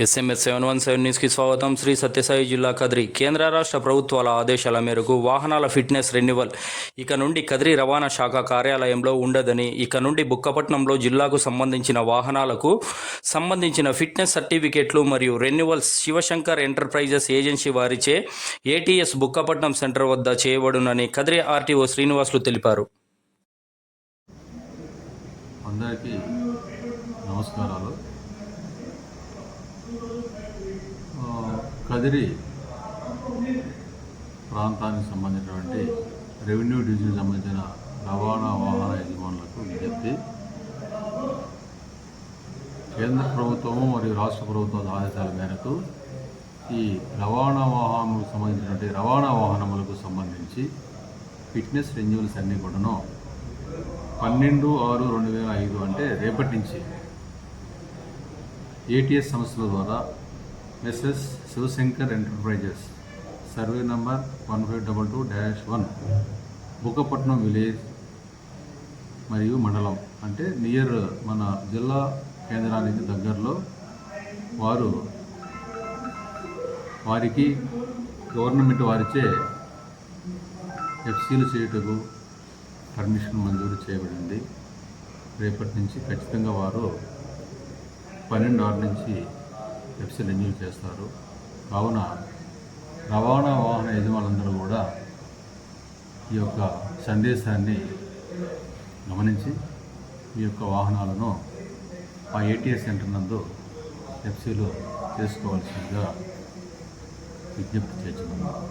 SMS seven one seven న్యూస్కి స్వాగతం. శ్రీ సత్యసాయి జిల్లా కదిరి. కేంద్ర రాష్ట్ర ప్రభుత్వాల ఆదేశాల మేరకు వాహనాల ఫిట్నెస్ రెన్యువల్ ఇక నుండి కదిరి రవాణా శాఖ కార్యాలయంలో ఉండదని ఇక నుండి బుక్కపట్నంలో జిల్లాకు సంబంధించిన వాహనాలకు సంబంధించిన ఫిట్నెస్ సర్టిఫికెట్లు మరియు రెన్యువల్స్ శివశంకర్ ఎంటర్ప్రైజెస్ ఏజెన్సీ వారిచే ఏటీఎస్ బుక్కపట్నం సెంటర్ వద్ద చేయబడునని కదిరి ఆర్టీఓ శ్రీనివాసులు తెలిపారు. అందరికీ నమస్కారాలు ఆ, కదిరి ప్రాంతానికి సంబంధించినటువంటి రెవెన్యూ డివిజన్ సంబంధించిన రవాణా వాహన యజమానులకు విజ్ఞప్తి. కేంద్ర ప్రభుత్వము మరియు రాష్ట్ర ప్రభుత్వం ఆదేశాల మేరకు ఈ రవాణా వాహనములకు సంబంధించినటువంటి రవాణా వాహనములకు సంబంధించి ఫిట్నెస్ రెన్యూల్స్ అన్నీ కూడాను పన్నెండు ఆరు రెండు వేల ఐదు అంటే రేపటి నుంచి ఏటీఎస్ సంస్థల ద్వారా SS Shivashankar enterprises survey number one five double two dash one Bukkapatnam village మరియు మండలం అంటే నియర్ మన జిల్లా కేంద్రానికి దగ్గరలో వారు వారికి గవర్నమెంట్ వారిచే ఎఫ్సీలు చేయుటకు పర్మిషన్ మంజూరు చేయబడింది రేపటి నుంచి ఖచ్చితంగా వారు పన్నెండు ఆరు నుంచి ఎఫ్సీ రెన్యూ చేస్తారు. కావున రవాణా వాహన యజమానులందరూ కూడా ఈ యొక్క సందేశాన్ని గమనించి మీ యొక్క వాహనాలను ఆ ఏటీఎస్ సెంటర్ నందు ఎఫ్సీలు చేసుకోవాల్సిందిగా విజ్ఞప్తి చేస్తున్నాను.